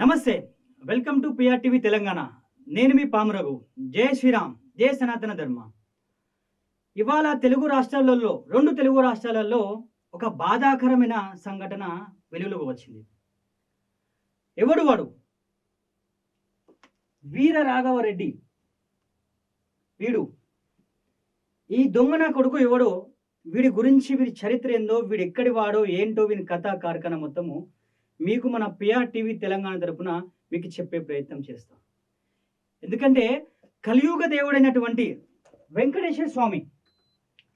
నమస్తే. Welcome to PRTV Telangana. నేను మీ పామరఘు. జై శ్రీరామ్. జై సనాతన ధర్మ. ఇవాళ తెలుగు రాష్ట్రాలలో రెండు తెలుగు రాష్ట్రాలలో ఒక బాధాకరమైన సంఘటన వెలుగులోకి వచ్చింది. ఎవడు వాడు? వీర రాఘవరెడ్డి. వీడు. ఈ దొంగన కొడుకు ఎవడో? వీడి గురించి వీడి చరిత్ర ఏందో? వీడు ఎక్కడి వాడో? ఏంటో? వీని కథా కార్ఖాన మొత్తము మీకు మన పిఆర్ టీవీ తెలంగాణ తరపున మీకు చెప్పే ప్రయత్నం చేస్తాం. ఎందుకంటే కలియుగ దేవుడైనటువంటి వెంకటేశ్వర స్వామి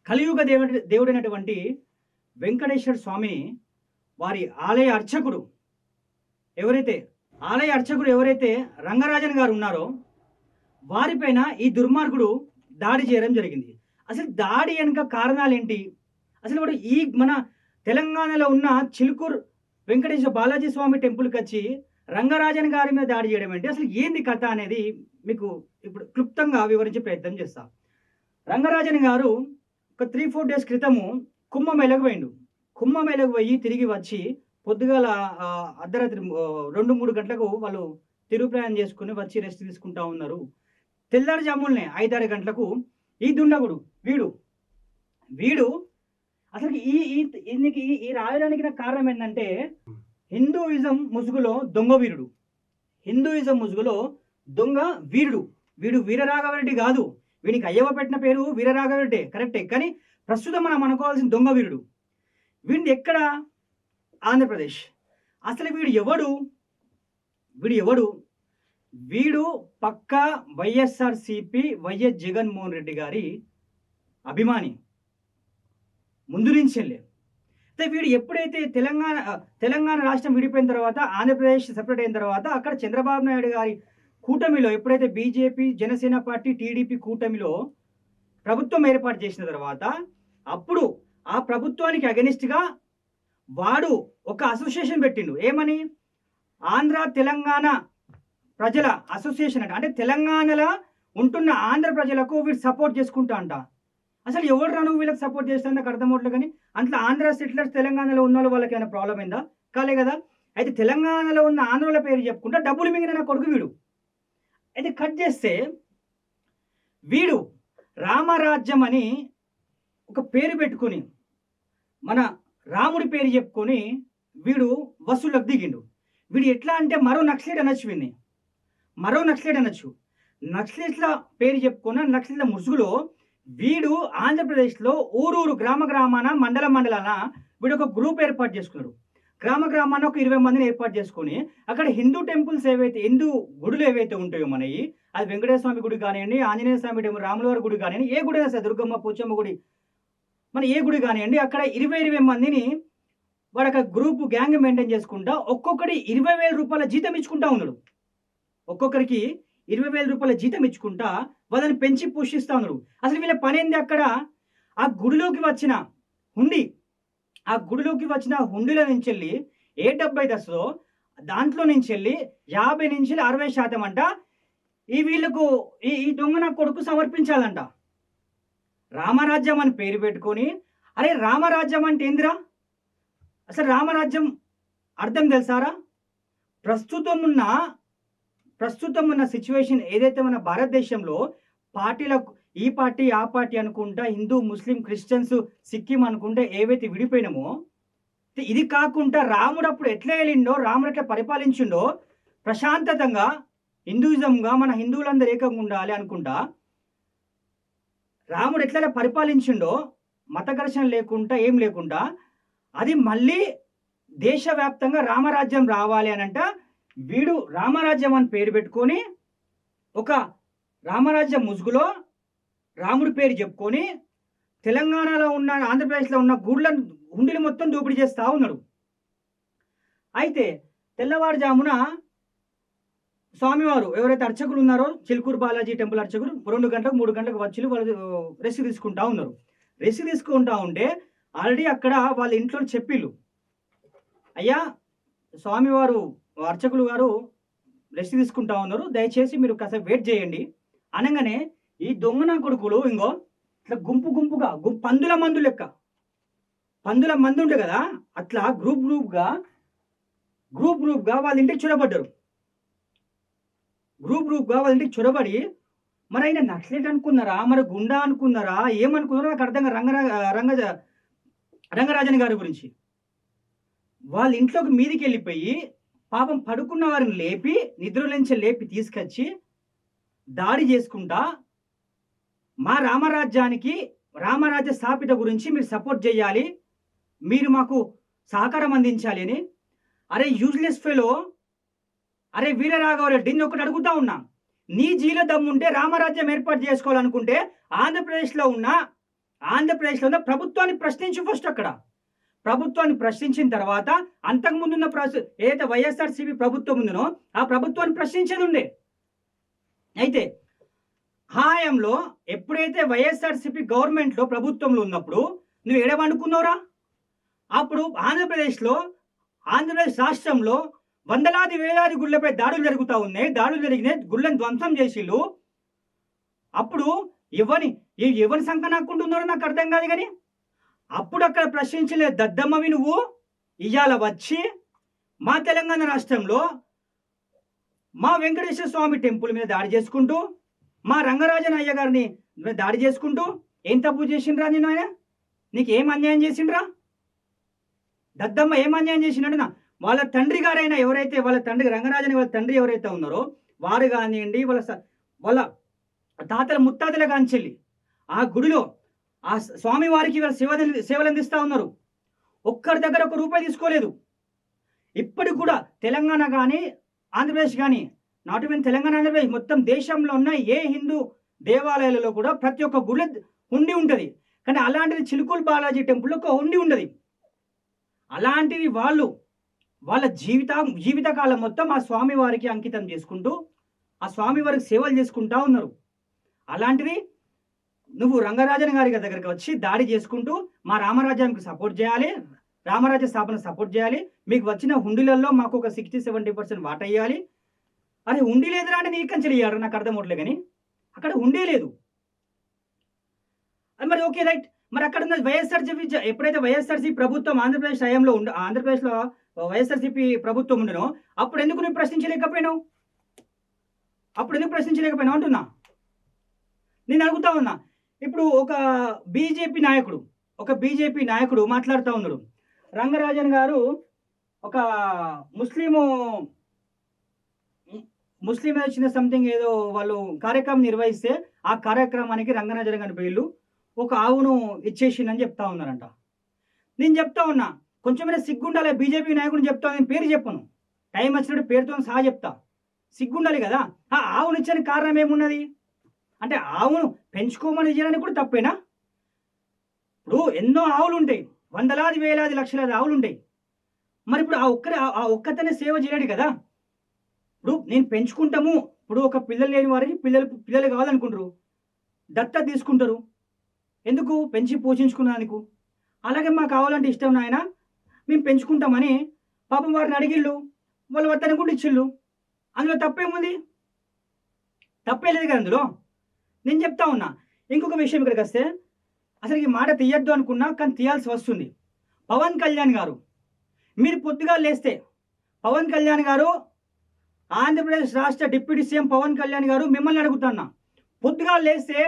కలియుగ దేవుడి దేవుడైనటువంటి వెంకటేశ్వర స్వామిని వారి ఆలయ అర్చకుడు ఎవరైతే ఆలయ అర్చకుడు ఎవరైతే రంగరాజన్ గారు ఉన్నారో వారిపైన ఈ దుర్మార్గుడు దాడి చేయడం జరిగింది. అసలు దాడి వెనుక కారణాలు ఏంటి అసలు వాడు ఈ మన తెలంగాణలో ఉన్న చిలుకూరు వెంకటేశ్వర బాలాజీ స్వామి టెంపుల్కి వచ్చి రంగరాజన్ గారి మీద దాడి చేయడం ఏంటి? అసలు ఏంది కథ అనేది మీకు ఇప్పుడు క్లుప్తంగా వివరించే ప్రయత్నం చేస్తా. రంగరాజన్ గారు ఒక త్రీ ఫోర్ డేస్ క్రితము కుంభమేళకు పోయిండు. కుంభమేళకు పోయి తిరిగి వచ్చి పొద్దుగాల అర్ధరాత్రి రెండు మూడు గంటలకు వాళ్ళు తిరుగు ప్రయాణం చేసుకుని వచ్చి రెస్ట్ తీసుకుంటా ఉన్నారు. తెల్లారుజాములనే ఐదారు గంటలకు ఈ దుండగుడు వీడు వీడు అసలు ఈ ఈ ఈయనకి ఈ- రాయడానికి నాకు కారణం ఏంటంటే హిందూయిజం ముసుగులో దొంగ వీరుడు. హిందూయిజం ముసుగులో దొంగ వీరుడు. వీడు వీరరాఘవరెడ్డి కాదు. వీనికి అయ్యవ పెట్టిన పేరు వీరరాఘవరెడ్డి. కరెక్టే. కానీ ప్రస్తుతం మనం అనుకోవాల్సిన దొంగ వీరుడు. వీడిని ఎక్కడ? ఆంధ్రప్రదేశ్. అసలు వీడు ఎవడు? వీడు ఎవడు? వీడు పక్కా వైఎస్ఆర్సిపి వైఎస్ జగన్మోహన్ రెడ్డి గారి అభిమాని. ముందు నుంచే లేదు. అయితే వీడు ఎప్పుడైతే తెలంగాణ తెలంగాణ రాష్ట్రం విడిపోయిన తర్వాత ఆంధ్రప్రదేశ్ సెపరేట్ అయిన తర్వాత అక్కడ చంద్రబాబు నాయుడు గారి కూటమిలో ఎప్పుడైతే బీజేపీ జనసేన పార్టీ టీడీపీ కూటమిలో ప్రభుత్వం ఏర్పాటు చేసిన తర్వాత అప్పుడు ఆ ప్రభుత్వానికి అగెనిస్ట్గా వాడు ఒక అసోసియేషన్ పెట్టిండు. ఏమని? ఆంధ్ర తెలంగాణ ప్రజల అసోసియేషన్ అంటే తెలంగాణలో ఉంటున్న ఆంధ్ర ప్రజలకు వీడు సపోర్ట్ చేసుకుంటా అంట. అసలు ఎవరు రాను వీళ్ళకి సపోర్ట్ చేస్తాను నాకు అర్థం కానీ అంట్లో ఆంధ్ర సెటిలర్స్ తెలంగాణలో ఉన్న వాళ్ళు వాళ్ళకి ఏమైనా ప్రాబ్లం అయిందా? కాలే కదా. అయితే తెలంగాణలో ఉన్న ఆంధ్రుల పేరు చెప్పుకుంటా డబ్బులు మింగిన నా కొడుకు వీడు. అయితే కట్ చేస్తే వీడు రామరాజ్యం అని ఒక పేరు పెట్టుకొని మన రాముడి పేరు చెప్పుకొని వీడు వసూళ్ళకు దిగిండు. వీడు ఎట్లా అంటే మరో నక్సలైట్ అనొచ్చు వీడిని. మరో నక్సలైట్ అనొచ్చు. నక్సలైట్ల పేరు చెప్పుకున్న నక్సలైట్ల ముసుగులో వీడు ఆంధ్రప్రదేశ్లో ఊరూరు గ్రామ గ్రామాన మండల మండలాన వీడు ఒక గ్రూప్ ఏర్పాటు చేసుకున్నాడు. గ్రామ గ్రామాన ఒక ఇరవై మందిని ఏర్పాటు చేసుకుని అక్కడ హిందూ టెంపుల్స్ ఏవైతే హిందూ గుడులు ఏవైతే ఉంటాయో మనవి అది వెంకటేశ్వర స్వామి గుడి కానివ్వండి ఆంజనేయ స్వామి టెంపుల్ రాములవారి గుడి కానివ్వండి ఏ గుడి అయినా సరే దుర్గమ్మ పోచమ్మ గుడి మన ఏ గుడి కానివ్వండి అక్కడ ఇరవై ఇరవై మందిని వాడు అక్కడ గ్రూప్ గ్యాంగ్ మెయింటైన్ చేసుకుంటా ఒక్కొక్కటి ఇరవై వేల రూపాయల జీతం ఇచ్చుకుంటా ఉన్నాడు. ఒక్కొక్కరికి ఇరవై వేల రూపాయల జీతం ఇచ్చుకుంటా వాళ్ళని పెంచి పోషిస్తూ ఉన్నాడు. అసలు వీళ్ళ పని ఏంది అక్కడ? ఆ గుడిలోకి వచ్చిన హుండి ఆ గుడిలోకి వచ్చిన హుండీల నుంచి వెళ్ళి ఏ డెబ్బై దశలో దాంట్లో నుంచి వెళ్ళి యాభై నుంచి వెళ్ళి అరవై శాతం అంట ఈ వీళ్ళకు ఈ ఈ దొంగ నా కొడుకు సమర్పించాలంట. రామరాజ్యం అని పేరు పెట్టుకొని అరే రామరాజ్యం అంటే ఏందిరా? అసలు రామరాజ్యం అర్థం తెలుసారా? ప్రస్తుతం ఉన్న ప్రస్తుతం ఉన్న సిచ్యువేషన్ ఏదైతే మన భారతదేశంలో పార్టీలకు ఈ పార్టీ ఆ పార్టీ అనుకుంటా హిందూ ముస్లిం క్రిస్టియన్స్ సిక్కిం అనుకుంటే ఏవైతే విడిపోయినామో ఇది కాకుండా రాముడు అప్పుడు ఎట్లా వెళ్ళిండో రాముడు ఎట్లా పరిపాలించిండో ప్రశాంతతంగా హిందూయిజంగా మన హిందువులందరూ ఏకంగా ఉండాలి అనుకుంటా రాముడు ఎట్లా పరిపాలించిండో మత ఘర్షణ లేకుండా ఏం లేకుండా అది మళ్ళీ దేశవ్యాప్తంగా రామరాజ్యం రావాలి అనంట వీడు రామరాజ్యం అని పేరు పెట్టుకొని ఒక రామరాజ్యం ముసుగులో రాముడి పేరు చెప్పుకొని తెలంగాణలో ఉన్న ఆంధ్రప్రదేశ్లో ఉన్న గుడ్ల హుండీలు మొత్తం దోపిడీ చేస్తూ ఉన్నాడు. అయితే తెల్లవారుజామున స్వామివారు ఎవరైతే అర్చకులు ఉన్నారో చిలుకూరు బాలాజీ టెంపుల్ అర్చకులు రెండు గంటలకు మూడు గంటలకు వచ్చి వాళ్ళు రెస్ట్ తీసుకుంటా ఉన్నారు. రెస్ట్ తీసుకుంటా ఉంటే ఆల్రెడీ అక్కడ వాళ్ళ ఇంట్లో చెప్పిళ్ళు. అయ్యా స్వామివారు అర్చకులు గారు రెస్ట్ తీసుకుంటా ఉన్నారు. దయచేసి మీరు కాసేపు వెయిట్ చేయండి. అనగానే ఈ దొంగ నా కొడుకులు ఇంకో ఇట్లా గుంపు గుంపుగా పందుల మందు లెక్క. పందుల మంది ఉండే కదా అట్లా గ్రూప్ గ్రూప్గా గ్రూప్ గ్రూప్గా వాళ్ళ ఇంటికి చొరబడ్డారు. గ్రూప్ గ్రూప్గా వాళ్ళ ఇంటికి చొరబడి మరి ఆయన నక్సలెట్ అనుకున్నారా మరి గుండా అనుకున్నారా ఏమనుకున్నారో నాకు అర్థంగా రంగ రంగ రంగరాజన్ గారి గురించి. వాళ్ళ ఇంట్లోకి మీదికి వెళ్ళిపోయి పాపం పడుకున్న వారిని లేపి నిద్రలోంచి లేపి తీసుకొచ్చి దాడి చేసుకుంటా మా రామరాజ్యానికి రామరాజ్య స్థాపిత గురించి మీరు సపోర్ట్ చేయాలి. మీరు మాకు సహకారం అందించాలి అని. అరే యూజ్లెస్ ఫెలో అరే వీరరాఘవరెడ్డి నేను ఒకటి అడుగుతా ఉన్నా. నీ జీల దమ్ముంటే రామరాజ్యం ఏర్పాటు చేసుకోవాలనుకుంటే ఆంధ్రప్రదేశ్లో ఉన్న ఆంధ్రప్రదేశ్లో ఉన్న ప్రభుత్వాన్ని ప్రశ్నించు ఫస్ట్ అక్కడ. ప్రభుత్వాన్ని ప్రశ్నించిన తర్వాత అంతకుముందున్న ప్రశ్న ఏదైతే వైఎస్ఆర్సీపీ ప్రభుత్వం ఉందనో ఆ ప్రభుత్వాన్ని ప్రశ్నించేది ఉండే అయితే హాయంలో ఎప్పుడైతే వైఎస్ఆర్సీపీ గవర్నమెంట్లో ప్రభుత్వంలో ఉన్నప్పుడు నువ్వు ఎడవనుకున్నావురా అప్పుడు ఆంధ్రప్రదేశ్లో ఆంధ్రప్రదేశ్ రాష్ట్రంలో వందలాది వేలాది గుళ్ళపై దాడులు జరుగుతూ ఉన్నాయి. దాడులు జరిగినాయి గుళ్ళని ధ్వంసం చేసిళ్ళు. అప్పుడు ఎవని ఏ- ఎవరి సంఖ నాకుంటున్నారో నాకు అర్థం కాదు కానీ అప్పుడు అక్కడ ప్రశ్నించలే దద్దమ్మవి నువ్వు. ఇవాళ వచ్చి మా తెలంగాణ రాష్ట్రంలో మా వెంకటేశ్వర స్వామి టెంపుల్ మీద దాడి చేసుకుంటూ మా రంగరాజన్ అయ్య గారిని దాడి చేసుకుంటూ ఏం తప్పు చేసిండ్రా నేను ఆయన? నీకు ఏం అన్యాయం చేసిండ్రా? దద్దమ్మ ఏం అన్యాయం చేసిండే నా వాళ్ళ తండ్రి గారైనా ఎవరైతే వాళ్ళ తండ్రి రంగరాజన్ వాళ్ళ తండ్రి ఎవరైతే ఉన్నారో వారు కానివ్వండి వాళ్ళ స- వాళ్ళ తాతల ముత్తాతల కాంచెల్లి ఆ గుడిలో ఆ స- స్వామి వారికి వాళ్ళ సేవ సేవలు అందిస్తూ ఉన్నారు. ఒక్కరి దగ్గర ఒక రూపాయి తీసుకోలేదు. ఇప్పటికి కూడా తెలంగాణ కానీ ఆంధ్రప్రదేశ్ కానీ నాట్ ఈవెన్ తెలంగాణ ఆంధ్రప్రదేశ్ మొత్తం దేశంలో ఉన్న ఏ హిందూ దేవాలయాలలో కూడా ప్రతి ఒక్క గుడి ఉండి ఉంటుంది. కానీ అలాంటిది చిలుకూరు బాలాజీ టెంపుల్లో ఒక ఉండి ఉండదు. అలాంటిది వాళ్ళు వాళ్ళ జీవిత జీవితకాలం మొత్తం ఆ స్వామి వారికి అంకితం చేసుకుంటూ ఆ స్వామి వారికి సేవలు చేసుకుంటా ఉన్నారు. అలాంటిది నువ్వు రంగరాజన్ గారి దగ్గరికి వచ్చి దాడి చేసుకుంటూ మా రామరాజ్యానికి సపోర్ట్ చేయాలి. రామరాజ్య స్థాపన సపోర్ట్ చేయాలి. మీకు వచ్చిన హుండీలలో మాకు ఒక సిక్స్టీ సెవెంటీ పర్సెంట్ వాట ఇవ్వాలి అరే హుండీ లేదురా అంటే నీకు కంచెలు ఇయ్యారు నాకు అర్థం అవట్లే కానీ. అక్కడ హుండీ లేదు. అది మరి ఓకే రైట్ మరి అక్కడ ఉన్న వైఎస్ఆర్సీపీ ఎప్పుడైతే వైఎస్ఆర్సీపీ ప్రభుత్వం ఆంధ్రప్రదేశ్ హయాంలో ఉండ ఆంధ్రప్రదేశ్లో వైఎస్ఆర్సీపీ ప్రభుత్వం ఉండనో అప్పుడు ఎందుకు నువ్వు ప్రశ్నించలేకపోయినావు? అప్పుడు ఎందుకు ప్రశ్నించలేకపోయినావు అంటున్నా? నేను అడుగుతా ఉన్నా. ఇప్పుడు ఒక బీజేపీ నాయకుడు ఒక బీజేపీ నాయకుడు మాట్లాడుతూ ఉన్నాడు. రంగరాజన్ గారు ఒక ముస్లిము ముస్లిం వచ్చిన సంథింగ్ ఏదో వాళ్ళు కార్యక్రమం నిర్వహిస్తే ఆ కార్యక్రమానికి రంగరాజన్ గారి పేర్లు ఒక ఆవును ఇచ్చేసిందని చెప్తా ఉన్నారంట. నేను చెప్తా ఉన్నా కొంచెమైనా సిగ్గుండాలి బీజేపీ నాయకుడిని చెప్తా నేను పేరు చెప్పను. టైం వచ్చినట్టు పేరుతో సహా చెప్తా. సిగ్గుండాలి కదా? ఆ ఆవును ఇచ్చని కారణం ఏమున్నది? అంటే ఆవును పెంచుకోమని చేయడానికి కూడా తప్పేనా? ఇప్పుడు ఎన్నో ఆవులు ఉంటాయి వందలాది వేలాది లక్షల ఆవులు ఉంటాయి మరి ఇప్పుడు ఆ ఒక్కరి ఆ- ఒక్కతనే సేవ చేయలేడు కదా? ఇప్పుడు నేను పెంచుకుంటాము. ఇప్పుడు ఒక పిల్లలు లేని వారికి పిల్లలు పిల్లలు కావాలనుకుంటారు. దత్త తీసుకుంటారు. ఎందుకు? పెంచి పోషించుకున్నందుకు. అలాగే మాకు కావాలంటే ఇష్టం నాయన. మేము పెంచుకుంటామని పాపం వారిని అడిగిళ్ళు. వాళ్ళు వద్దన కూడా ఇచ్చిళ్ళు. అందులో తప్పేముంది? తప్పే లేదు కదా అందులో? నేను చెప్తా ఉన్నా. ఇంకొక విషయం ఇక్కడికి వస్తే అసలు ఈ మాట తీయద్దు అనుకున్నా కానీ తీయాల్సి వస్తుంది. పవన్ కళ్యాణ్ గారు మీరు పొద్దుగా లేస్తే పవన్ కళ్యాణ్ గారు ఆంధ్రప్రదేశ్ రాష్ట్ర డిప్యూటీ సీఎం పవన్ కళ్యాణ్ గారు మిమ్మల్ని అడుగుతున్నా. పొద్దుగా లేస్తే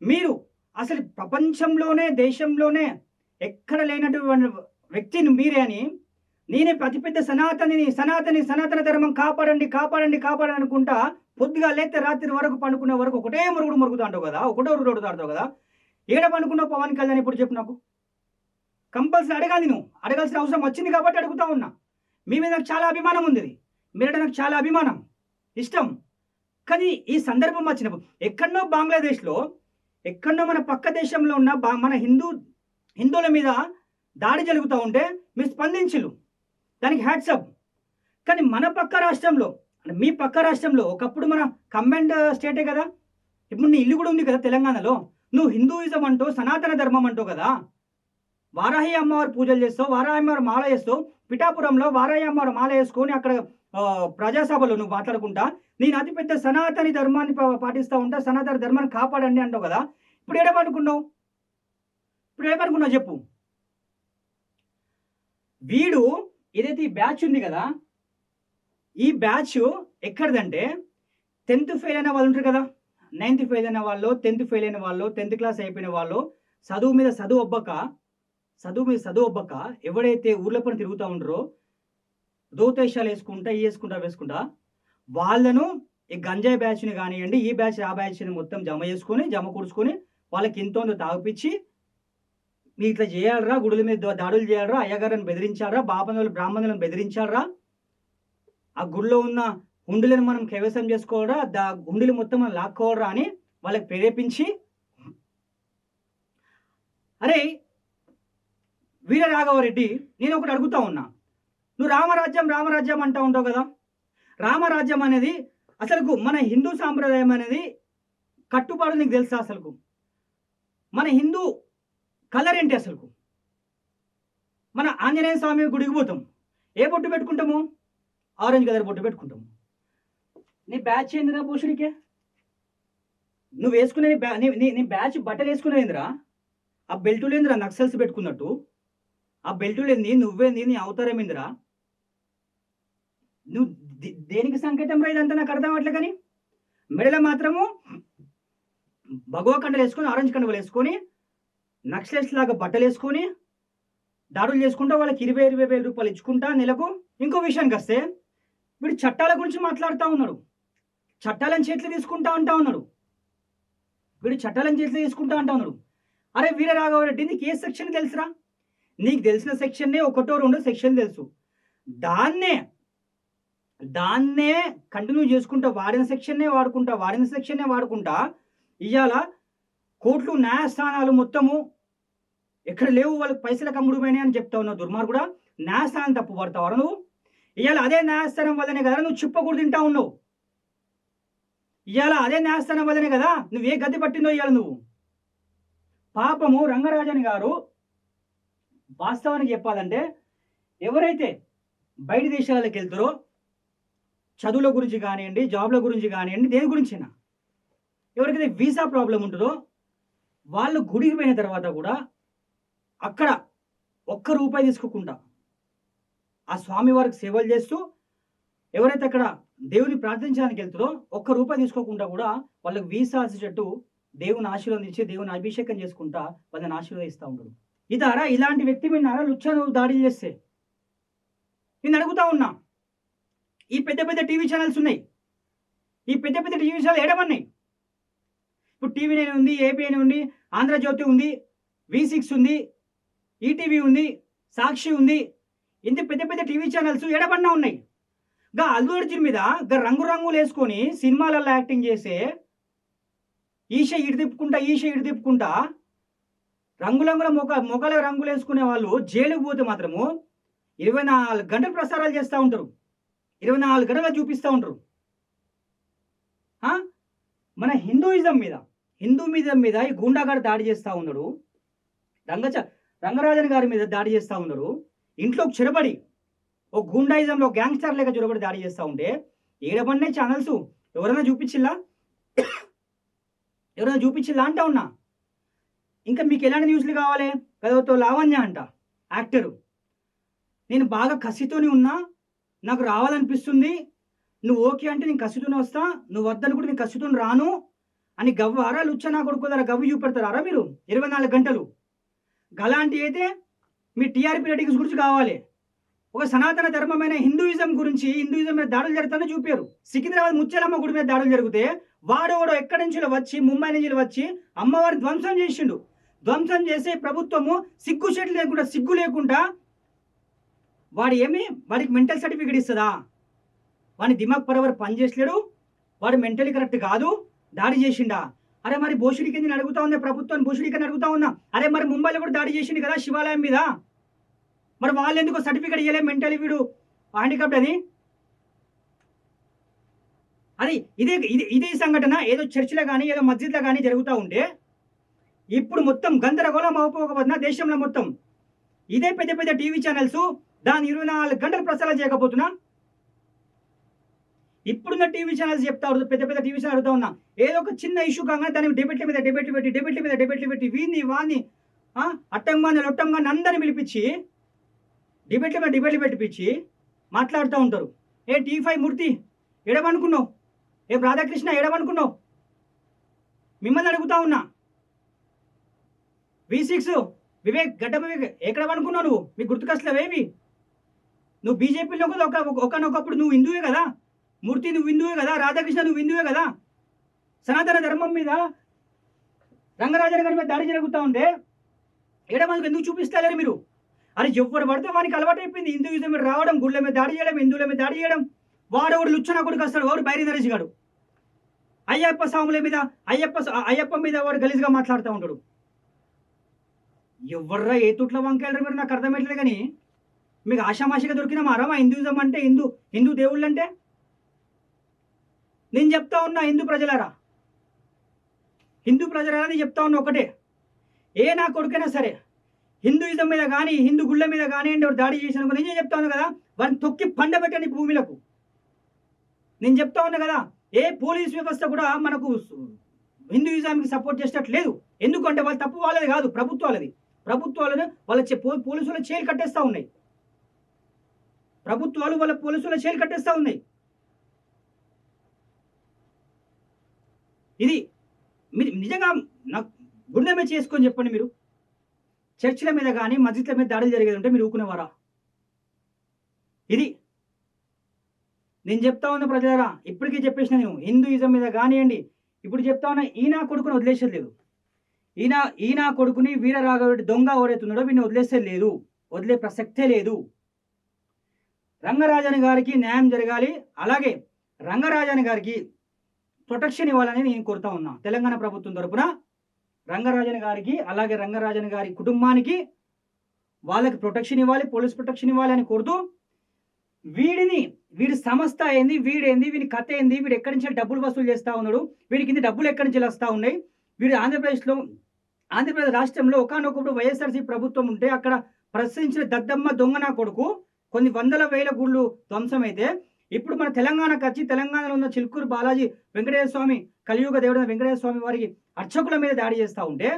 మీరు అసలు ప్రపంచంలోనే దేశంలోనే ఎక్కడ లేనటువంటి వ్యక్తిని మీరే అని నేనే అతిపెద్ద సనాతనిని సనాతని సనాతన ధర్మం కాపాడండి కాపాడండి కాపాడండి అనుకుంటా పొద్దుగా లేతే రాత్రి వరకు పండుకునే వరకు ఒకటే మురుగుడు మురుగుతాంటావు కదా ఒకటో రోడ్డు తాడుతావు కదా. ఏడ పండుకున్నావు పవన్ కళ్యాణ్ ఇప్పుడు చెప్పు నాకు? కంపల్సరీ అడగాలి నువ్వు. అడగాల్సిన అవసరం వచ్చింది కాబట్టి అడుగుతా ఉన్నా. మీ మీద నాకు చాలా అభిమానం ఉంది. మీరంటే నాకు చాలా అభిమానం. ఇష్టం. కానీ ఈ సందర్భం వచ్చినప్పుడు ఎక్కడో బంగ్లాదేశ్లో ఎక్కడో మన పక్క దేశంలో ఉన్న బా- మన హిందూ హిందువుల మీద దాడి జరుగుతూ ఉంటే మీరు స్పందించలు దానికి హ్యాట్సప్ కానీ మన పక్క రాష్ట్రంలో అంటే మీ పక్క రాష్ట్రంలో ఒకప్పుడు మన కంబైండ్ స్టేటే కదా? ఇప్పుడు నీ ఇల్లు కూడా ఉంది కదా తెలంగాణలో? నువ్వు హిందూయిజం అంటూ సనాతన ధర్మం అంటూ కదా? వారాహి అమ్మవారు పూజలు చేస్తావు వారాహి అమ్మవారు మాల వేస్తావు పిఠాపురంలో వారాహి అమ్మవారు మాల వేసుకొని అక్కడ ప్రజాసభలో నువ్వు మాట్లాడుకుంటా నేను అతిపెద్ద సనాతని ధర్మాన్ని పాటిస్తూ పాటిస్తా ఉంటా సనాతన ధర్మాన్ని కాపాడండి అంటావు కదా? ఇప్పుడు ఏడమనుకున్నావు ఇప్పుడు ఏమనుకున్నావు చెప్పు. వీడు ఏదైతే ఈ బ్యాచ్ ఉంది కదా ఈ బ్యాచ్ ఎక్కడిదంటే టెన్త్ ఫెయిల్ అయిన వాళ్ళు ఉంటారు కదా? నైన్త్ ఫెయిల్ అయిన వాళ్ళు టెన్త్ ఫెయిల్ అయిన వాళ్ళు టెన్త్ క్లాస్ అయిపోయిన వాళ్ళు చదువు మీద చదువు ఒబ్బక చదువు మీద చదువు ఒబ్బక ఎవడైతే ఊర్ల పని తిరుగుతూ ఉండరో దోతేశాలు వేసుకుంటా ఈ వేసుకుంటా వేసుకుంటా వాళ్ళను ఈ గంజాయి బ్యాచ్ని కానివ్వండి ఈ బ్యాచ్ ఆ బ్యాచ్ని మొత్తం జమ చేసుకొని జమ కూర్చుకొని వాళ్ళకి ఇంతోందో తాగిపించి మీరు ఇట్లా చేయాలరా గుడుల మీద దాడులు చేయాలరా అయ్యగారిని బెదిరించాలరా బాపనులు బ్రాహ్మణులను బెదిరించాలరా ఆ గుడిలో ఉన్న గుండెలను మనం కైవసం చేసుకోవాలరా దా గుండెలు మొత్తం మనం లాక్కోవడరా అని వాళ్ళకి ప్రేరేపించి అరే వీర రాఘవరెడ్డి నేను ఒకటి అడుగుతా ఉన్నా. నువ్వు రామరాజ్యం రామరాజ్యం అంటూ ఉంటావు కదా? రామరాజ్యం అనేది అసలుకు మన హిందూ సాంప్రదాయం అనేది కట్టుబాటు నీకు తెలుసా అసలుకు? మన హిందూ కలర్ ఏంటి అసలుకు? మన ఆంజనేయ స్వామి గుడికి పోతాం. ఏ బొట్టు పెట్టుకుంటాము? ఆరెంజ్ కలర్ బొట్టు పెట్టుకుంటాము. నీ బ్యాచ్ ఏందిరా భూషుడికి? నువ్వు వేసుకునే నీ బ్యా- నీ- నీ బ్యాచ్ బట్టలు వేసుకునేందిరా? ఆ బెల్టులు ఏందిరా నక్సల్స్ పెట్టుకున్నట్టు? ఆ బెల్టులు ఏంది? నువ్వేంది నీ అవతారం ఏందిరా? నువ్వు దేనికి సంకేతం రా ఇదంతా నాకు అర్థం అవ్వట్లే కానీ? మెడలో మాత్రము భగవ కండలు వేసుకొని ఆరెంజ్ కండలు వేసుకొని నక్సలెట్స్ లాగా బట్టలు వేసుకొని దాడులు చేసుకుంటా వాళ్ళకి ఇరవై ఇరవై వేల రూపాయలు ఇచ్చుకుంటా నెలకు ఇంకో విషయానికి వస్తే వీడు చట్టాల గురించి మాట్లాడుతూ ఉన్నాడు. చట్టాలను చేతులు తీసుకుంటా అంటా ఉన్నాడు. వీడు చట్టాలను చేతులు తీసుకుంటా అంటా ఉన్నాడు. అరే వీర రాఘవరెడ్డి నీకు ఏ సెక్షన్ తెలుసురా? నీకు తెలిసిన సెక్షన్నే ఒకటో రెండో సెక్షన్ తెలుసు. దాన్నే దాన్నే కంటిన్యూ చేసుకుంటా వాడిన సెక్షన్నే వాడుకుంటా వాడిన సెక్షన్నే వాడుకుంటా ఇవాళ కోట్లు న్యాయస్థానాలు మొత్తము ఎక్కడ లేవు వాళ్ళకి పైసలకు అమ్ముడు అని చెప్తా ఉన్నావు దుర్మార్గుడా. న్యాయస్థానం తప్పు పడతావు నువ్వు? ఇవాళ అదే న్యాయస్థానం వల్లనే కదా నువ్వు చిప్పకూడు తింటా ఉన్నావు. ఇవాళ అదే న్యాయస్థానం వల్లనే కదా నువ్వు ఏ గతి పట్టిందో ఇవాళ నువ్వు. పాపము రంగరాజన్ గారు వాస్తవానికి చెప్పాలంటే ఎవరైతే బయట దేశాలకు వెళ్తారో చదువుల గురించి కానివ్వండి జాబ్ల గురించి కానివ్వండి దేని గురించైనా ఎవరికైతే వీసా ప్రాబ్లం ఉంటుందో వాళ్ళు గుడికి పోయిన తర్వాత కూడా అక్కడ ఒక్క రూపాయి తీసుకోకుండా ఆ స్వామి వారికి సేవలు చేస్తూ ఎవరైతే అక్కడ దేవుని ప్రార్థించడానికి వెళ్తారో ఒక్క రూపాయి తీసుకోకుండా కూడా వాళ్ళకి వీసా చెట్టు దేవుని ఆశీర్వదించి దేవుని అభిషేకం చేసుకుంటా వాళ్ళని ఆశీర్వదిస్తూ ఉంటాడు ఇదారా ఇలాంటి వ్యక్తి మీద నారా లుచ్చా దాడి చేస్తే? నేను అడుగుతా ఉన్నా. ఈ పెద్ద పెద్ద టీవీ ఛానల్స్ ఉన్నాయి. ఈ పెద్ద పెద్ద టీవీ ఛానల్ ఏడమన్నాయి? ఇప్పుడు టీవీ నైన్ ఉంది ఏబిఎన్ ఉంది ఆంధ్రజ్యోతి ఉంది వి సిక్స్ ఉంది ఈటీవీ ఉంది సాక్షి ఉంది. ఇంత పెద్ద పెద్ద టీవీ ఛానల్స్ ఎడబడినా ఉన్నాయి? గా అల్లు అర్జున్ మీద గా రంగు రంగులు వేసుకొని సినిమాలలో యాక్టింగ్ చేసే ఈష ఇటు తిప్పుకుంటా ఈష ఇటు తిప్పుకుంటా రంగురంగుల మొగ మొగల రంగులు వేసుకునే వాళ్ళు జైలుకు పోతే మాత్రము ఇరవై నాలుగు గంటలు ప్రసారాలు చేస్తూ ఉంటారు. ఇరవై నాలుగు గంటలు చూపిస్తూ ఉంటారు. మన హిందూయిజం మీద హిందూయిజం మీద ఈ గూండాగాడు దాడి చేస్తూ ఉన్నాడు. రంగచ రంగరాజన్ గారి మీద దాడి చేస్తూ ఉన్నాడు. ఇంట్లోకి చెరబడి ఓ గూండాయిజంలో గ్యాంగ్స్టర్ లేక చూడబడి దాడి చేస్తూ ఉంటే ఏడబడినాయి ఛానల్స్ ఎవరైనా చూపించిల్లా? ఎవరైనా చూపించిల్లా అంటా ఉన్నా? ఇంకా మీకు ఎలాంటి న్యూస్లు కావాలి? కదవతో లావణ్య అంట యాక్టరు. నేను బాగా కసితోని ఉన్నా నాకు రావాలనిపిస్తుంది. నువ్వు ఓకే అంటే నేను కసితోనే వస్తా నువ్వు వద్దని కూడా నేను కసితోని రాను అని గవ్వారా లుచ్చ నా కొడుకుదారా గవ్వి చూపెడతారా మీరు? ఇరవై నాలుగు గంటలు. గలాంటి అయితే మీ టీఆర్పీ రేటింగ్స్ గురించి కావాలి. ఒక సనాతన ధర్మమైన హిందూయిజం గురించి హిందూయిజం మీద దాడులు జరుగుతానో చూపారు. సికింద్రాబాద్ ముచ్చలమ్మ గుడి మీద దాడులు జరిగితే వాడోడో ఎక్కడి నుంచి వచ్చి ముంబై నుంచి వచ్చి అమ్మవారిని ధ్వంసం చేసిండు. ధ్వంసం చేసే ప్రభుత్వము సిగ్గు చెట్లు లేకుండా సిగ్గు లేకుండా వాడు ఏమి? వాడికి మెంటల్ సర్టిఫికేట్ ఇస్తుందా? వాడి దిమాగ్ పరవర్ పనిచేసలేడు వాడు మెంటలీ కరెక్ట్ కాదు. దాడి చేసిండా? అరే మరి భోషుడికి నేను అడుగుతా ఉన్నా ప్రభుత్వాన్ని కింద అడుగుతా ఉన్నా. అరే మరి ముంబైలో కూడా దాడి చేసిండు కదా శివాలయం మీద? మరి వాళ్ళు ఎందుకు సర్టిఫికేట్ ఇవ్వలే మెంటలీ వీడు? హ్యాండిక్యాప్డ్ అని అది ఇదే ఇది ఇదే సంఘటన. ఏదో చర్చిలో కానీ ఏదో మస్జిద్లో కానీ జరుగుతూ ఉంటే ఇప్పుడు మొత్తం గందరగోళం అవపోకపోతున్నా దేశంలో మొత్తం. ఇదే పెద్ద పెద్ద టీవీ ఛానల్స్ దాని ఇరవై నాలుగు గంటలు ప్రసారం చేయకపోతున్నా? ఇప్పుడున్న టీవీ ఛానల్స్ చెప్తారు పెద్ద పెద్ద టీవీ ఛానల్ అడుగుతా ఉన్నా. ఏదో ఒక చిన్న ఇష్యూ కాగానే దాని డిబేట్ల మీద డిబేట్లు పెట్టి డిబేట్ల మీద డిబేట్లు పెట్టి వీన్ని వాన్ని అట్టంగా అట్టంగాన్ని అందరిని పిలిపించి డిబేట్ల మీద డిబేట్లు పెట్టిపించి మాట్లాడుతూ ఉంటారు. ఏ టీ ఫైవ్ మూర్తి ఏడమనుకున్నావు ఏ రాధాకృష్ణ ఏడమనుకున్నావు మిమ్మల్ని అడుగుతా ఉన్నా. వి సిక్స్ వివేక్ గడ్డ వివేక్ ఎక్కడ అనుకున్నావు నువ్వు? మీకు గుర్తుకొస్తలేవేవి నువ్వు బీజేపీలో కూడా ఒక ఒకనొకప్పుడు నువ్వు హిందువే కదా? మూర్తి నువ్వు హిందువే కదా? రాధాకృష్ణ నువ్వు హిందువే కదా? సనాతన ధర్మం మీద రంగరాజన గారి మీద దాడి జరుగుతూ ఉంటే ఏడమనుకు ఎందుకు చూపిస్తలేరు మీరు? అని ఎవరు పడితే వానికి అలవాటు అయిపోయింది. హిందూయిజం మీద రావడం గుళ్ళ మీద దాడి చేయడం హిందువుల మీద దాడి చేయడం. వాడెవడు లుచ్చన కొడుకు వస్తాడు. వాడు బైరి నరేష్ గాడు. అయ్యప్ప స్వాముల మీద అయ్యప్ప అయ్యప్ప మీద వాడు గలీజ్గా మాట్లాడుతూ ఉంటాడు. ఎవర్రా ఏ తుట్ల వంకాయలు మీరు? నాకు అర్థమయ్యలేదు కానీ మీకు ఆషామాషిగా దొరికిన మరమా హిందూయిజం అంటే హిందూ హిందూ దేవుళ్ళు అంటే? నేను చెప్తా ఉన్నా హిందూ ప్రజలారా. హిందూ ప్రజలారా నేను చెప్తా ఉన్నా ఒకటే. ఏ నా కొడుకైనా సరే హిందూయిజం మీద కానీ హిందూ గుళ్ళ మీద కానివ్వండి ఎవరు దాడి చేసిన నేను చెప్తా కదా వారిని తొక్కి పండబెట్టండి భూమిలకు. నేను చెప్తా ఉన్నా కదా ఏ పోలీస్ వ్యవస్థ కూడా మనకు హిందూయిజానికి సపోర్ట్ చేసేటట్టు లేదు. ఎందుకంటే వాళ్ళు తప్పు వాళ్ళది కాదు ప్రభుత్వాలది. ప్రభుత్వాలను వాళ్ళ చే- పో- పోలీసుల చేలు కట్టేస్తూ ఉన్నాయి. ప్రభుత్వాలు వాళ్ళ పోలీసుల చేలు కట్టేస్తూ ఉన్నాయి. ఇది మీరు నిజంగా నాకు గుండెమే చేసుకొని చెప్పండి మీరు. చర్చిల మీద కానీ మస్జిద్ల మీద దాడులు జరిగేది ఉంటే మీరు ఊకునేవారా ఇది నేను చెప్తా ఉన్న ప్రజలరా ఇప్పటికీ చెప్పేసిన నేను హిందూయిజం మీద కానివ్వండి ఇప్పుడు చెప్తా ఉన్నా ఈయన కొడుకుని వదిలేసేది లేదు. ఈయన ఈయన కొడుకుని వీర రాఘవుడి దొంగ ఓడైతున్నాడో వీడిని వదిలేసేది లేదు వదిలే ప్రసక్తే లేదు. రంగరాజన్ గారికి న్యాయం జరగాలి అలాగే రంగరాజన్ గారికి ప్రొటెక్షన్ ఇవ్వాలని నేను కోరుతా ఉన్నా. తెలంగాణ ప్రభుత్వం తరపున రంగరాజన్ గారికి అలాగే రంగరాజన్ గారి కుటుంబానికి వాళ్ళకి ప్రొటెక్షన్ ఇవ్వాలి పోలీస్ ప్రొటెక్షన్ ఇవ్వాలి అని కోరుతూ వీడిని వీడి సంస్థ ఏంది వీడేంది వీడి కథ ఏంది వీడు ఎక్కడి నుంచి డబ్బులు వసూలు చేస్తా ఉన్నాడు వీడి కింద డబ్బులు ఎక్కడి నుంచి వస్తూ ఉన్నాయి వీడు ఆంధ్రప్రదేశ్లో ఆంధ్రప్రదేశ్ రాష్ట్రంలో ఒకనొకప్పుడు వైఎస్ఆర్సీ ప్రభుత్వం ఉంటే అక్కడ ప్రశ్నించిన దద్దమ్మ దొంగ నా కొడుకు కొన్ని వందల వేల గుళ్ళు ధ్వంసమైతే ఇప్పుడు మన తెలంగాణకు వచ్చి తెలంగాణలో ఉన్న చిలుకూరు బాలాజీ వెంకటేశ్వర స్వామి కలియుగ దేవుడైన వెంకటేశ్వర స్వామి వారికి అర్చకుల మీద దాడి చేస్తూ ఉంటే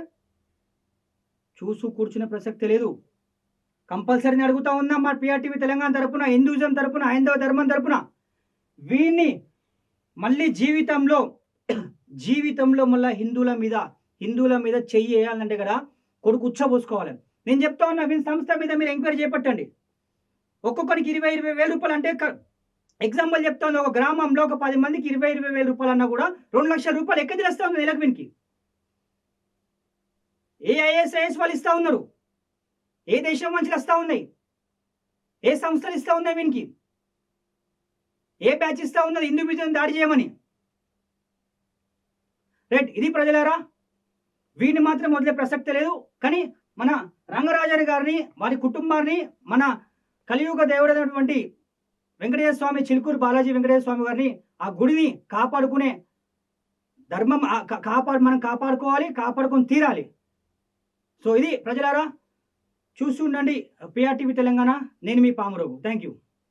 చూసు కూర్చునే ప్రసక్తి లేదు. కంపల్సరీని అడుగుతా ఉన్నాం మా పిఆర్టీవీ తెలంగాణ తరపున హిందూజం తరపున హైందవ ధర్మం తరపున. వీన్ని మళ్ళీ జీవితంలో జీవితంలో మళ్ళీ హిందువుల మీద హిందువుల మీద చెయ్యి వేయాలంటే కదా కొడుకు ఉచ్చబోసుకోవాలి. నేను చెప్తా ఉన్నా వీని సంస్థ మీద మీరు ఎంక్వైరీ చేపట్టండి. ఒక్కొక్కరికి ఇరవై ఇరవై వేల రూపాయలు అంటే ఎగ్జాంపుల్ చెప్తాను. ఒక గ్రామంలో ఒక పది మందికి ఇరవై ఇరవై వేల రూపాయలు అన్నా కూడా రెండు లక్షల రూపాయలు ఎక్కడ తెలుస్తా ఉంది నెలకు ఏ ఐఏఎస్ ఐఎస్ వాళ్ళు ఇస్తా ఉన్నారు? ఏ దేశం మంచిలు వస్తూ ఉన్నాయి? ఏ సంస్థలు ఇస్తా ఉన్నాయి వీనికి? ఏ బ్యాచ్ ఇస్తా ఉన్నది? హిందూ విజయం దాడి చేయమని. రైట్ ఇది ప్రజలారా? వీడిని మాత్రం వదిలే ప్రసక్తి లేదు. కానీ మన రంగరాజారి గారిని వారి కుటుంబాన్ని మన కలియుగ దేవుడైనటువంటి వెంకటేశ్వర స్వామి చిలుకూరు బాలాజీ వెంకటేశ్వర స్వామి గారిని ఆ గుడిని కాపాడుకునే ధర్మం కాపాడు మనం కాపాడుకోవాలి కాపాడుకొని తీరాలి. సో ఇది ప్రజలారా చూస్తుండండి పిఆర్టీవీ తెలంగాణ నేను మీ పామురోగు. Thank you